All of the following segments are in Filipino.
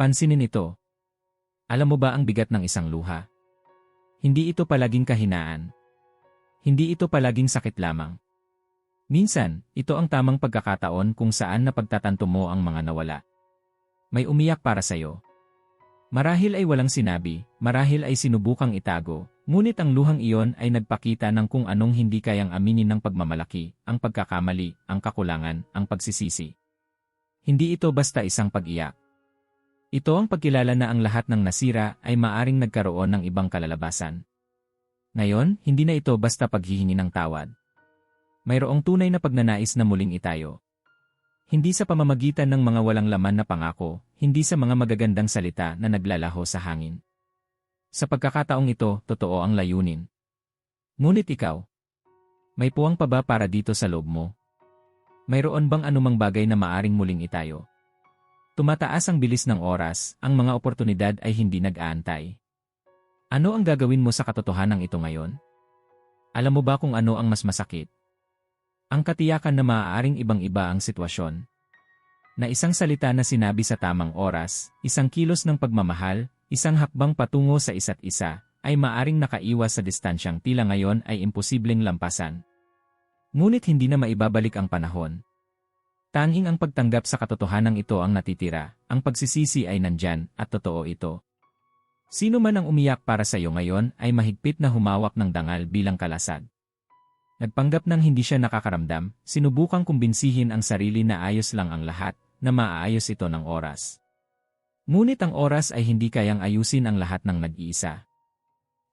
Pansinin ito. Alam mo ba ang bigat ng isang luha? Hindi ito palaging kahinaan. Hindi ito palaging sakit lamang. Minsan, ito ang tamang pagkakataon kung saan napagtatanto mo ang mga nawala. May umiyak para sa'yo. Marahil ay walang sinabi, marahil ay sinubukang itago, ngunit ang luhang iyon ay nagpakita ng kung anong hindi kayang aminin ng pagmamalaki, ang pagkakamali, ang kakulangan, ang pagsisisi. Hindi ito basta isang pag-iyak. Ito ang pagkilala na ang lahat ng nasira ay maaring nagkaroon ng ibang kalalabasan. Ngayon, hindi na ito basta paghihingi ng tawad. Mayroong tunay na pagnanais na muling itayo. Hindi sa pamamagitan ng mga walang laman na pangako, hindi sa mga magagandang salita na naglalaho sa hangin. Sa pagkakataong ito, totoo ang layunin. Ngunit ikaw, may puwang pa ba para dito sa loob mo? Mayroon bang anumang bagay na maaring muling itayo? Tumataas ang bilis ng oras, ang mga oportunidad ay hindi nag-aantay. Ano ang gagawin mo sa katotohanan ito ngayon? Alam mo ba kung ano ang mas masakit? Ang katiyakan na maaaring ibang-iba ang sitwasyon. Na isang salita na sinabi sa tamang oras, isang kilos ng pagmamahal, isang hakbang patungo sa isa't isa, ay maaring nakaiwas sa distansyang tila ngayon ay imposibleng lampasan. Ngunit hindi na maibabalik ang panahon. Tanging ang pagtanggap sa katotohanan ito ang natitira, ang pagsisisi ay nandyan, at totoo ito. Sino man ang umiyak para sa iyo ngayon ay mahigpit na humawak ng dangal bilang kalasag. Nagpanggap ng hindi siya nakakaramdam, sinubukang kumbinsihin ang sarili na ayos lang ang lahat, na maaayos ito ng oras. Ngunit ang oras ay hindi kayang ayusin ang lahat ng nag-iisa.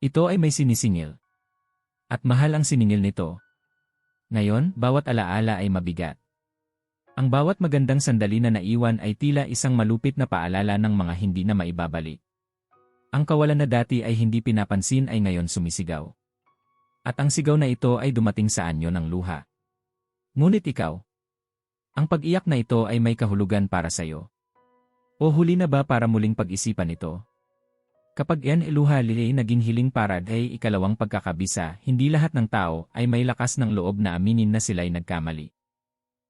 Ito ay may sinisingil. At mahal ang siningil nito. Ngayon, bawat alaala ay mabigat. Ang bawat magandang sandali na naiwan ay tila isang malupit na paalala ng mga hindi na maibabalik. Ang kawalan na dati ay hindi pinapansin ay ngayon sumisigaw. At ang sigaw na ito ay dumating sa anyo ng luha. Ngunit ikaw, ang pag-iyak na ito ay may kahulugan para sa iyo. O huli na ba para muling pag-isipan ito? Kapag yan iluha lili naging hiling para ay ikalawang pagkakabisa, hindi lahat ng tao ay may lakas ng loob na aminin na sila'y nagkamali.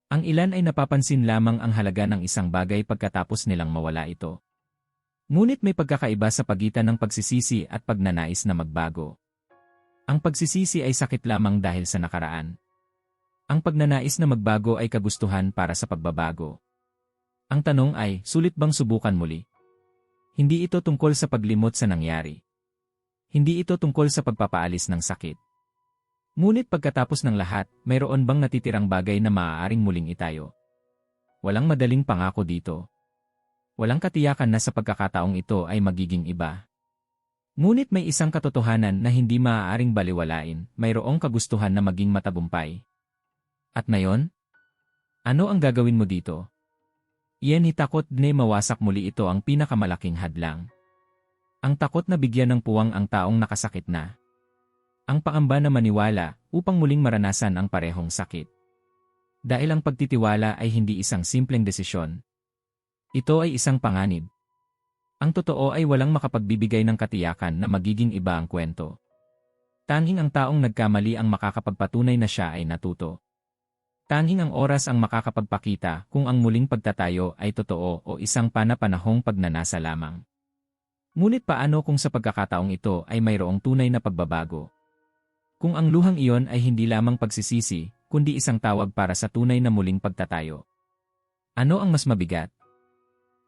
Ang ilan ay napapansin lamang ang halaga ng isang bagay pagkatapos nilang mawala ito. Ngunit may pagkakaiba sa pagitan ng pagsisisi at pagnanais na magbago. Ang pagsisisi ay sakit lamang dahil sa nakaraan. Ang pagnanais na magbago ay kagustuhan para sa pagbabago. Ang tanong ay, sulit bang subukan muli? Hindi ito tungkol sa paglimot sa nangyari. Hindi ito tungkol sa pagpapaalis ng sakit. Ngunit pagkatapos ng lahat, mayroon bang natitirang bagay na maaaring muling itayo? Walang madaling pangako dito. Walang katiyakan na sa pagkakataong ito ay magiging iba. Ngunit may isang katotohanan na hindi maaaring baliwalain, mayroong kagustuhan na maging matabumpay. At ngayon? Ano ang gagawin mo dito? Iyan takot na mawasak muli ito ang pinakamalaking hadlang. Ang takot na bigyan ng puwang ang taong nakasakit na. Ang paamba na maniwala upang muling maranasan ang parehong sakit. Dahil ang pagtitiwala ay hindi isang simpleng desisyon. Ito ay isang panganib. Ang totoo ay walang makapagbibigay ng katiyakan na magiging iba ang kwento. Tanging ang taong nagkamali ang makakapagpatunay na siya ay natuto. Tanging ang oras ang makakapagpakita kung ang muling pagtatayo ay totoo o isang panapanahong pagnanasa lamang. Ngunit paano kung sa pagkakataong ito ay mayroong tunay na pagbabago? Kung ang luhang iyon ay hindi lamang pagsisisi, kundi isang tawag para sa tunay na muling pagtatayo. Ano ang mas mabigat?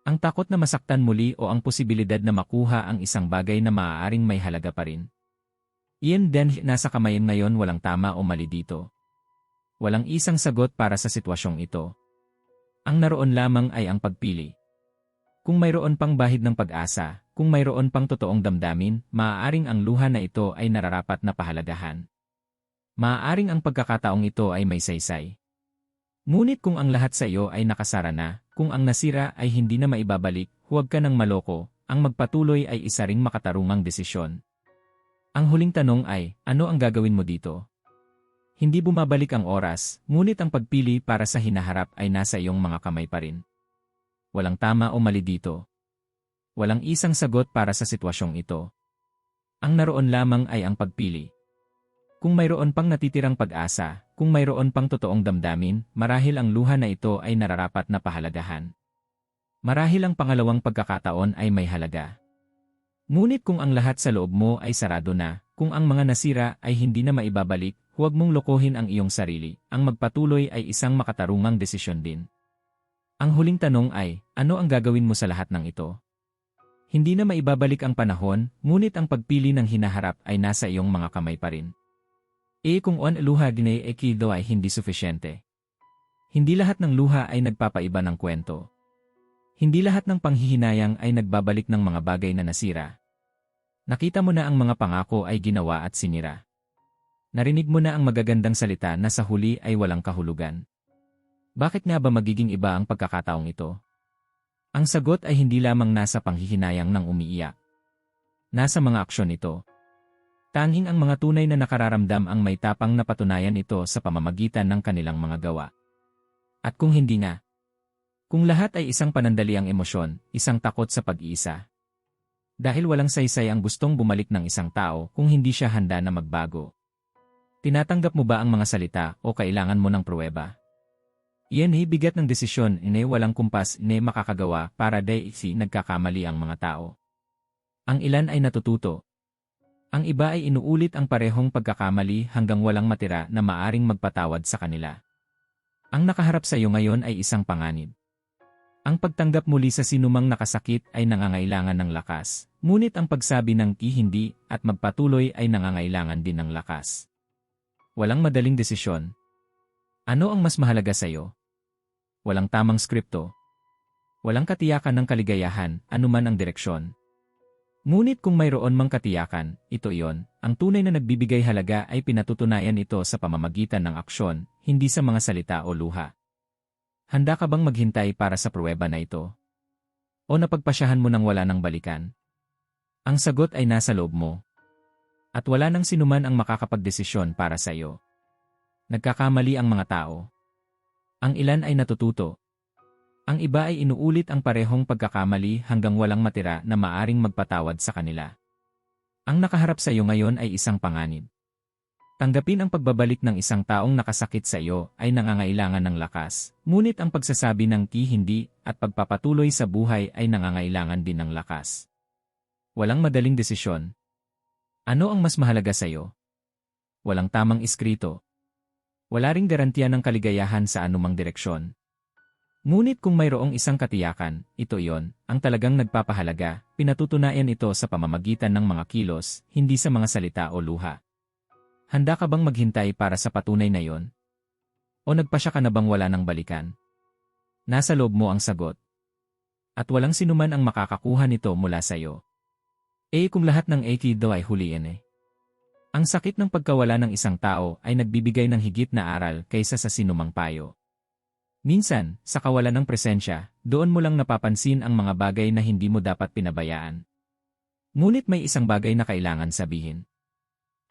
Ang takot na masaktan muli o ang posibilidad na makuha ang isang bagay na maaaring may halaga pa rin? Iyan din nasa kamayan ngayon walang tama o mali dito. Walang isang sagot para sa sitwasyong ito. Ang naroon lamang ay ang pagpili. Kung mayroon pang bahid ng pag-asa, kung mayroon pang totoong damdamin, maaaring ang luha na ito ay nararapat na pahalagahan. Maaaring ang pagkakataong ito ay may saysay. Ngunit kung ang lahat sa iyo ay nakasara na, kung ang nasira ay hindi na maibabalik, huwag ka nang maloko, ang magpatuloy ay isa ring makatarungang desisyon. Ang huling tanong ay, ano ang gagawin mo dito? Hindi bumabalik ang oras, ngunit ang pagpili para sa hinaharap ay nasa iyong mga kamay pa rin. Walang tama o mali dito. Walang isang sagot para sa sitwasyong ito. Ang naroon lamang ay ang pagpili. Kung mayroon pang natitirang pag-asa, kung mayroon pang totoong damdamin, marahil ang luha na ito ay nararapat na pahalagahan. Marahil ang pangalawang pagkakataon ay may halaga. Ngunit kung ang lahat sa loob mo ay sarado na, kung ang mga nasira ay hindi na maibabalik, huwag mong lokohin ang iyong sarili. Ang magpatuloy ay isang makatarungang desisyon din. Ang huling tanong ay, ano ang gagawin mo sa lahat ng ito? Hindi na maibabalik ang panahon, ngunit ang pagpili ng hinaharap ay nasa iyong mga kamay pa rin. E kung on luha dinay ekido ay hindi sufisyente. Hindi lahat ng luha ay nagpapaiba ng kwento. Hindi lahat ng panghihinayang ay nagbabalik ng mga bagay na nasira. Nakita mo na ang mga pangako ay ginawa at sinira. Narinig mo na ang magagandang salita na sa huli ay walang kahulugan. Bakit nga ba magiging iba ang pagkakataong ito? Ang sagot ay hindi lamang nasa panghihinayang ng umiiyak. Nasa mga aksyon ito. Tanging ang mga tunay na nakararamdam ang may tapang na patunayan ito sa pamamagitan ng kanilang mga gawa. At kung hindi nga, kung lahat ay isang panandaliang emosyon, isang takot sa pag-iisa, dahil walang saysay ang gustong bumalik ng isang tao kung hindi siya handa na magbago. Tinatanggap mo ba ang mga salita o kailangan mo ng pruweba? Iyan ay bigat ng desisyon ine walang kumpas ine makakagawa para day si nagkakamali ang mga tao. Ang ilan ay natututo. Ang iba ay inuulit ang parehong pagkakamali hanggang walang matira na maaring magpatawad sa kanila. Ang nakaharap sa iyo ngayon ay isang panganib. Ang pagtanggap muli sa sinumang nakasakit ay nangangailangan ng lakas, ngunit ang pagsabi ng hindi at magpatuloy ay nangangailangan din ng lakas. Walang madaling desisyon. Ano ang mas mahalaga sa iyo? Walang tamang skripto. Walang katiyakan ng kaligayahan, anuman ang direksyon. Ngunit kung mayroon mang katiyakan, ito iyon, ang tunay na nagbibigay halaga ay pinatutunayan ito sa pamamagitan ng aksyon, hindi sa mga salita o luha. Handa ka bang maghintay para sa pruweba na ito? O napagpasyahan mo nang wala nang balikan? Ang sagot ay nasa loob mo. At wala nang sinuman ang makakapagdesisyon para sa iyo. Nagkakamali ang mga tao. Ang ilan ay natututo. Ang iba ay inuulit ang parehong pagkakamali hanggang walang matira na maaring magpatawad sa kanila. Ang nakaharap sa iyo ngayon ay isang panganib. Tanggapin ang pagbabalik ng isang taong nakasakit sa iyo ay nangangailangan ng lakas, ngunit ang pagsasabi ng ki hindi at pagpapatuloy sa buhay ay nangangailangan din ng lakas. Walang madaling desisyon. Ano ang mas mahalaga sa iyo? Walang tamang iskrito. Wala ring garantiya ng kaligayahan sa anumang direksyon. Ngunit kung mayroong isang katiyakan, ito iyon, ang talagang nagpapahalaga, pinatutunayan ito sa pamamagitan ng mga kilos, hindi sa mga salita o luha. Handa ka bang maghintay para sa patunay na yon? O nagpasya ka na bang wala ng balikan? Nasa loob mo ang sagot. At walang sinuman ang makakakuha nito mula sa iyo. Eh kung lahat ng Aikido ay huliin eh. Ang sakit ng pagkawala ng isang tao ay nagbibigay ng higit na aral kaysa sa sinumang payo. Minsan, sa kawalan ng presensya, doon mo lang napapansin ang mga bagay na hindi mo dapat pinabayaan. Ngunit may isang bagay na kailangan sabihin.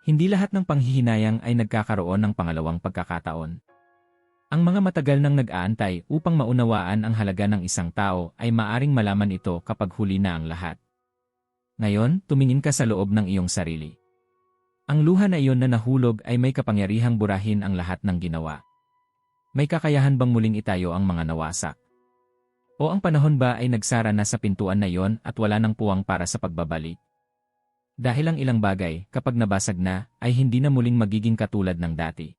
Hindi lahat ng panghihinayang ay nagkakaroon ng pangalawang pagkakataon. Ang mga matagal nang nag-aantay upang maunawaan ang halaga ng isang tao ay maaring malaman ito kapag huli na ang lahat. Ngayon, tumingin ka sa loob ng iyong sarili. Ang luha na iyon na nahulog ay may kapangyarihang burahin ang lahat ng ginawa. May kakayahan bang muling itayo ang mga nawasak? O ang panahon ba ay nagsara na sa pintuan na iyon at wala nang puwang para sa pagbabalik? Dahil ang ilang bagay, kapag nabasag na, ay hindi na muling magiging katulad ng dati.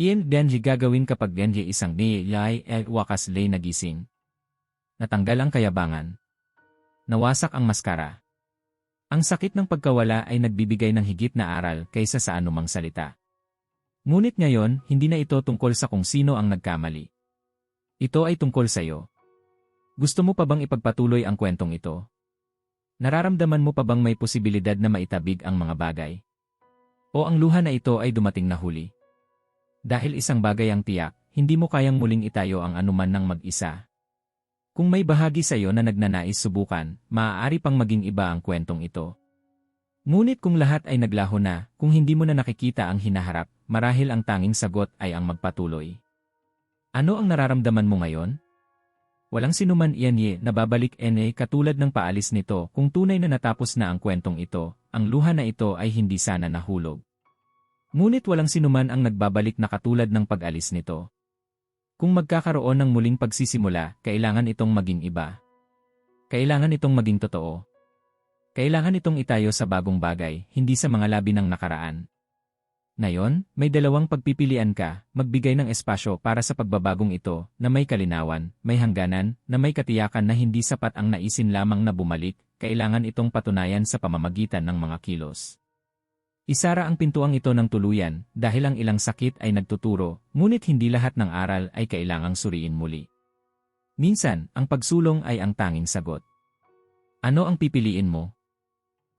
Iyan Denji gagawin kapag Denji isang niyay at wakas lay nagising. Natanggal ang kayabangan. Nawasak ang maskara. Ang sakit ng pagkawala ay nagbibigay ng higit na aral kaysa sa anumang salita. Ngunit ngayon, hindi na ito tungkol sa kung sino ang nagkamali. Ito ay tungkol sa iyo. Gusto mo pa bang ipagpatuloy ang kwentong ito? Nararamdaman mo pa bang may posibilidad na maitabig ang mga bagay? O ang luha na ito ay dumating na huli? Dahil isang bagay ang tiyak, hindi mo kayang muling itayo ang anuman ng mag-isa. Kung may bahagi sa iyo na nagnanais subukan, maaari pang maging iba ang kwentong ito. Ngunit kung lahat ay naglaho na, kung hindi mo na nakikita ang hinaharap, marahil ang tanging sagot ay ang magpatuloy. Ano ang nararamdaman mo ngayon? Walang sinuman iyan ye nababalik ene katulad ng paalis nito kung tunay na natapos na ang kwentong ito, ang luha na ito ay hindi sana nahulog. Ngunit walang sinuman ang nagbabalik na katulad ng pag-alis nito. Kung magkakaroon ng muling pagsisimula, kailangan itong maging iba. Kailangan itong maging totoo. Kailangan itong itayo sa bagong bagay, hindi sa mga labi ng nakaraan. Ngayon, may dalawang pagpipilian ka, magbigay ng espasyo para sa pagbabagong ito, na may kalinawan, may hangganan, na may katiyakan na hindi sapat ang naisin lamang na bumalik, kailangan itong patunayan sa pamamagitan ng mga kilos. Isara ang pintuang ito ng tuluyan dahil ang ilang sakit ay nagtuturo, ngunit hindi lahat ng aral ay kailangang suriin muli. Minsan, ang pagsulong ay ang tanging sagot. Ano ang pipiliin mo?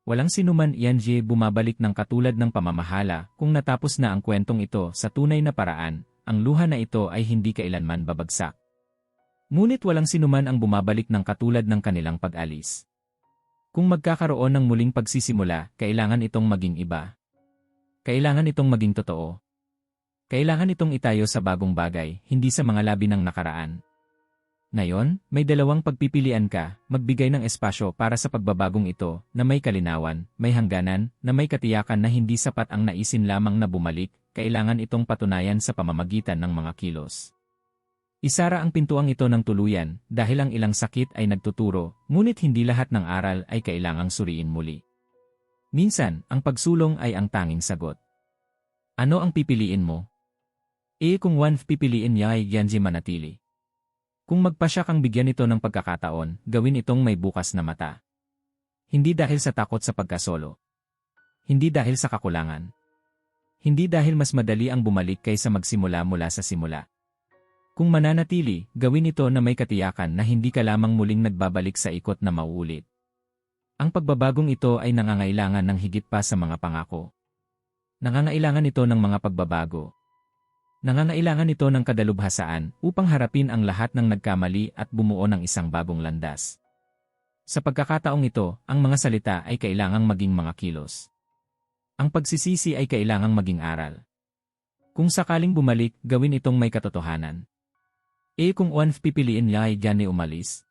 Walang sinuman iyan bumabalik ng katulad ng pamamahala kung natapos na ang kwentong ito sa tunay na paraan, ang luha na ito ay hindi kailanman babagsak. Ngunit walang sinuman ang bumabalik ng katulad ng kanilang pag-alis. Kung magkakaroon ng muling pagsisimula, kailangan itong maging iba. Kailangan itong maging totoo. Kailangan itong itayo sa bagong bagay, hindi sa mga labi ng nakaraan. Ngayon, may dalawang pagpipilian ka, magbigay ng espasyo para sa pagbabagong ito, na may kalinawan, may hangganan, na may katiyakan na hindi sapat ang naisin lamang na bumalik, kailangan itong patunayan sa pamamagitan ng mga kilos. Isara ang pintuang ito ng tuluyan dahil ang ilang sakit ay nagtuturo, ngunit hindi lahat ng aral ay kailangang suriin muli. Minsan, ang pagsulong ay ang tanging sagot. Ano ang pipiliin mo? E kung one pipiliin niya ay Genji manatili. Kung magpasya kang bigyan ito ng pagkakataon, gawin itong may bukas na mata. Hindi dahil sa takot sa pagkasolo. Hindi dahil sa kakulangan. Hindi dahil mas madali ang bumalik kaysa magsimula mula sa simula. Kung mananatili, gawin ito na may katiyakan na hindi ka lamang muling nagbabalik sa ikot na mauulit. Ang pagbabagong ito ay nangangailangan ng higit pa sa mga pangako. Nangangailangan ito ng mga pagbabago. Nangangailangan ito ng kadalubhasaan upang harapin ang lahat ng nagkamali at bumuo ng isang bagong landas. Sa pagkakataong ito, ang mga salita ay kailangang maging mga kilos. Ang pagsisisi ay kailangang maging aral. Kung sakaling bumalik, gawin itong may katotohanan. E kung one pipiliin niya ay gani umalis,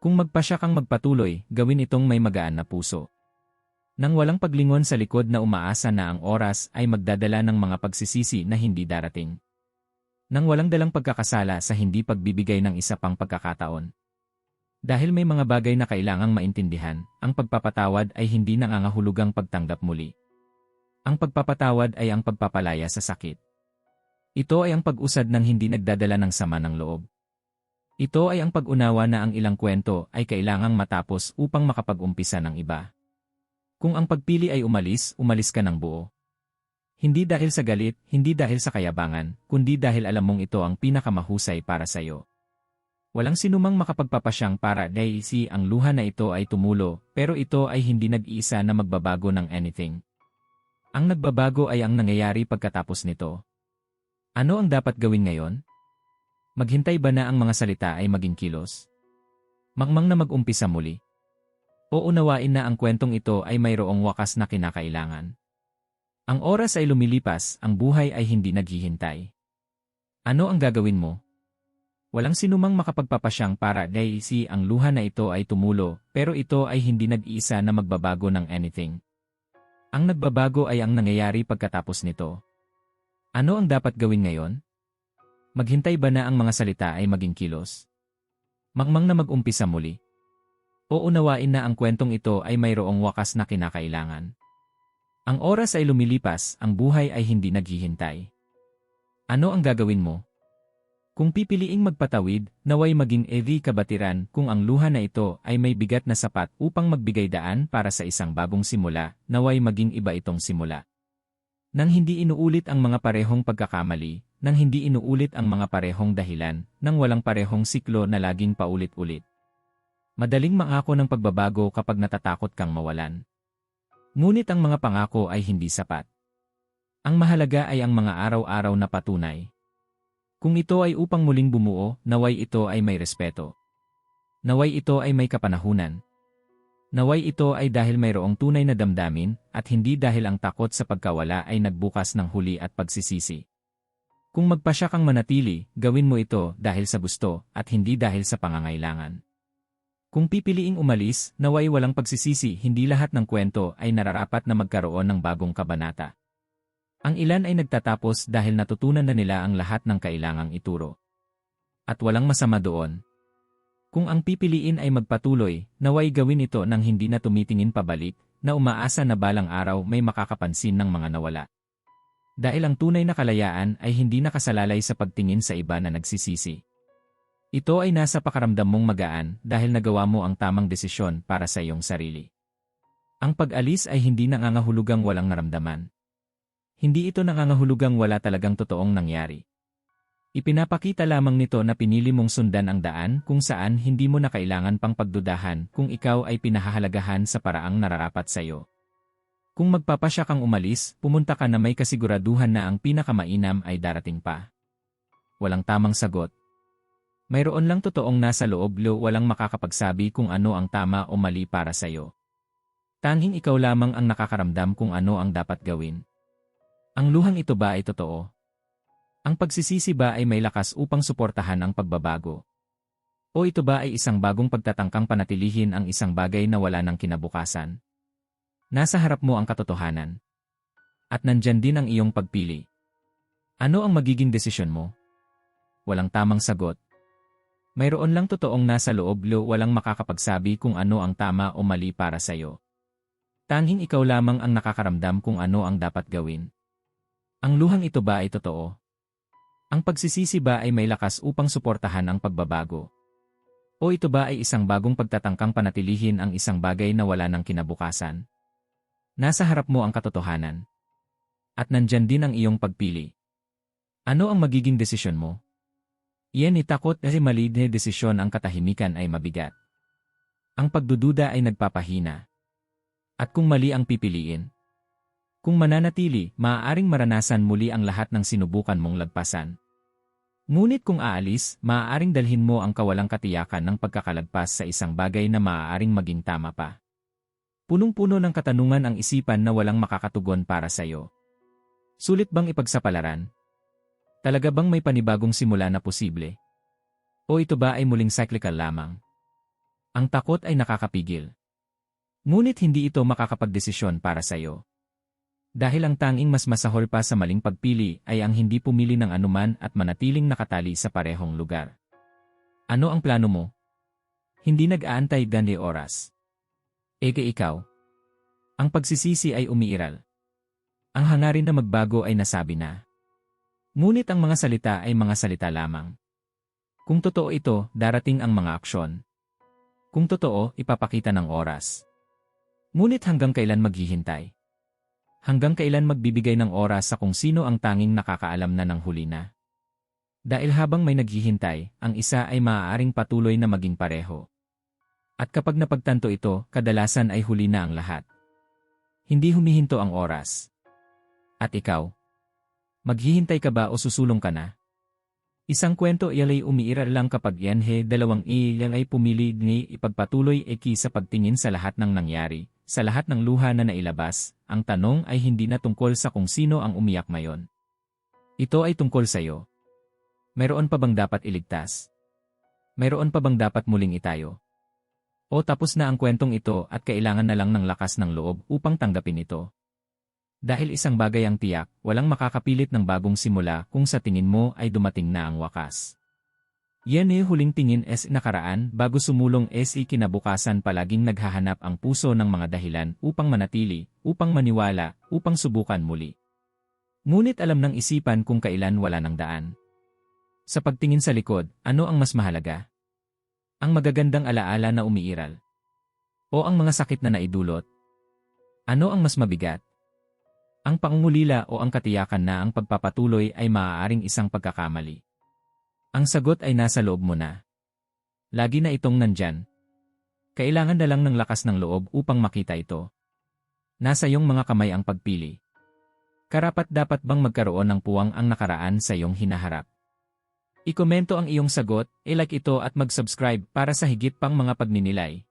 kung magpasya kang magpatuloy, gawin itong may magaan na puso. Nang walang paglingon sa likod na umaasa na ang oras ay magdadala ng mga pagsisisi na hindi darating. Nang walang dalang pagkakasala sa hindi pagbibigay ng isa pang pagkakataon. Dahil may mga bagay na kailangang maintindihan, ang pagpapatawad ay hindi nangangahulugang pagtanggap muli. Ang pagpapatawad ay ang pagpapalaya sa sakit. Ito ay ang pag-usad ng hindi nagdadala ng sama ng loob. Ito ay ang pag-unawa na ang ilang kwento ay kailangang matapos upang makapag-umpisa ng iba. Kung ang pagpili ay umalis, umalis ka ng buo. Hindi dahil sa galit, hindi dahil sa kayabangan, kundi dahil alam mong ito ang pinakamahusay para sa iyo. Walang sinumang makapagpapasyang para si ang luha na ito ay tumulo, pero ito ay hindi nag-iisa na magbabago ng anything. Ang nagbabago ay ang nangyayari pagkatapos nito. Ano ang dapat gawin ngayon? Maghintay ba na ang mga salita ay maging kilos? Mangmang na mag-umpisa muli. O unawain na ang kwentong ito ay mayroong wakas na kinakailangan. Ang oras ay lumilipas, ang buhay ay hindi naghihintay. Ano ang gagawin mo? Walang sinumang makapagpapasyang para si ang luha na ito ay tumulo, pero ito ay hindi nag-iisa na magbabago ng anything. Ang nagbabago ay ang nangyayari pagkatapos nito. Ano ang dapat gawin ngayon? Maghintay ba na ang mga salita ay maging kilos? Mangmang na mag-umpisa muli. O unawain na ang kwentong ito ay mayroong wakas na kinakailangan. Ang oras ay lumilipas, ang buhay ay hindi naghihintay. Ano ang gagawin mo? Kung pipiliing magpatawid, naway maging evi kabatiran kung ang luha na ito ay may bigat na sapat upang magbigay daan para sa isang bagong simula, naway maging iba itong simula. Nang hindi inuulit ang mga parehong pagkakamali, nang hindi inuulit ang mga parehong dahilan, nang walang parehong siklo na laging paulit-ulit. Madaling mangako ng pagbabago kapag natatakot kang mawalan. Ngunit ang mga pangako ay hindi sapat. Ang mahalaga ay ang mga araw-araw na patunay. Kung ito ay upang muling bumuo, naway ito ay may respeto. Naway ito ay may kapanahunan. Naway ito ay dahil mayroong tunay na damdamin at hindi dahil ang takot sa pagkawala ay nagbukas ng huli at pagsisisi. Kung magpasya kang manatili, gawin mo ito dahil sa gusto at hindi dahil sa pangangailangan. Kung pipiliing umalis, naway walang pagsisisi hindi lahat ng kwento ay nararapat na magkaroon ng bagong kabanata. Ang ilan ay nagtatapos dahil natutunan na nila ang lahat ng kailangang ituro. At walang masama doon. Kung ang pipiliin ay magpatuloy, naway gawin ito nang hindi na tumitingin pabalik, na umaasa na balang araw may makakapansin ng mga nawala. Dahil ang tunay na kalayaan ay hindi nakasalalay sa pagtingin sa iba na nagsisisi. Ito ay nasa pakaramdam mong magaan dahil nagawa mo ang tamang desisyon para sa iyong sarili. Ang pag-alis ay hindi nangangahulugang walang naramdaman. Hindi ito nangangahulugang wala talagang totoong nangyari. Ipinapakita lamang nito na pinili mong sundan ang daan kung saan hindi mo na kailangan pang pagdudahan kung ikaw ay pinahahalagahan sa paraang nararapat sa iyo. Kung magpapasya kang umalis, pumunta ka na may kasiguraduhan na ang pinakamainam ay darating pa. Walang tamang sagot. Mayroon lang totoong nasa loob lo walang makakapagsabi kung ano ang tama o mali para sa iyo. Tanging ikaw lamang ang nakakaramdam kung ano ang dapat gawin. Ang luhang ito ba ay totoo? Ang pagsisisi ba ay may lakas upang suportahan ang pagbabago? O ito ba ay isang bagong pagtatangkang panatilihin ang isang bagay na wala ng kinabukasan? Nasa harap mo ang katotohanan. At nandyan din ang iyong pagpili. Ano ang magiging desisyon mo? Walang tamang sagot. Mayroon lang totoong nasa loob lo walang makakapagsabi kung ano ang tama o mali para sa iyo. Tanging ikaw lamang ang nakakaramdam kung ano ang dapat gawin. Ang luhang ito ba ay totoo? Ang pagsisisi ba ay may lakas upang suportahan ang pagbabago? O ito ba ay isang bagong pagtatangkang panatilihin ang isang bagay na wala ng kinabukasan? Nasa harap mo ang katotohanan. At nandyan din ang iyong pagpili. Ano ang magiging desisyon mo? Iyan ni takot kasi mali na desisyon ang katahimikan ay mabigat. Ang pagdududa ay nagpapahina. At kung mali ang pipiliin, kung mananatili, maaaring maranasan muli ang lahat ng sinubukan mong lagpasan. Ngunit kung aalis, maaaring dalhin mo ang kawalang katiyakan ng pagkakalagpas sa isang bagay na maaaring maging tama pa. Punong-puno ng katanungan ang isipan na walang makakatugon para sa iyo. Sulit bang ipagsapalaran? Talaga bang may panibagong simula na posible? O ito ba ay muling cyclical lamang? Ang takot ay nakakapigil. Ngunit hindi ito makakapagdesisyon para sa iyo. Dahil ang tanging mas masahol pa sa maling pagpili ay ang hindi pumili ng anuman at manatiling nakatali sa parehong lugar. Ano ang plano mo? Hindi nag-aantay gandi oras. Ege ikaw. Ang pagsisisi ay umiiral. Ang hangarin na magbago ay nasabi na. Ngunit ang mga salita ay mga salita lamang. Kung totoo ito, darating ang mga aksyon. Kung totoo, ipapakita ng oras. Ngunit hanggang kailan maghihintay? Hanggang kailan magbibigay ng oras sa kung sino ang tanging nakakaalam na ng huli na. Dahil habang may naghihintay, ang isa ay maaaring patuloy na maging pareho. At kapag napagtanto ito, kadalasan ay huli na ang lahat. Hindi humihinto ang oras. At ikaw? Maghihintay ka ba o susulong ka na? Isang kwento iyalay umiiral lang kapag yan he dalawang iyan ay pumili ni ipagpatuloy eki sa pagtingin sa lahat ng nangyari, sa lahat ng luha na nailabas, ang tanong ay hindi na tungkol sa kung sino ang umiyak mayon. Ito ay tungkol sa iyo. Mayroon pa bang dapat iligtas? Mayroon pa bang dapat muling itayo? O tapos na ang kwentong ito at kailangan na lang ng lakas ng loob upang tanggapin ito? Dahil isang bagay ang tiyak, walang makakapilit ng bagong simula kung sa tingin mo ay dumating na ang wakas. Yan eh huling tingin es nakaraan bago sumulong es kinabukasan palaging naghahanap ang puso ng mga dahilan upang manatili, upang maniwala, upang subukan muli. Ngunit alam ng isipan kung kailan wala ng daan. Sa pagtingin sa likod, ano ang mas mahalaga? Ang magagandang alaala na umiiral? O ang mga sakit na naidulot? Ano ang mas mabigat? Ang pangungulila o ang katiyakan na ang pagpapatuloy ay maaaring isang pagkakamali? Ang sagot ay nasa loob mo na. Lagi na itong nandyan. Kailangan na lang ng lakas ng loob upang makita ito. Nasa iyong mga kamay ang pagpili. Karapat dapat bang magkaroon ng puwang ang nakaraan sa iyong hinaharap? Ikomento ang iyong sagot, i-like ito at mag-subscribe para sa higit pang mga pagninilay.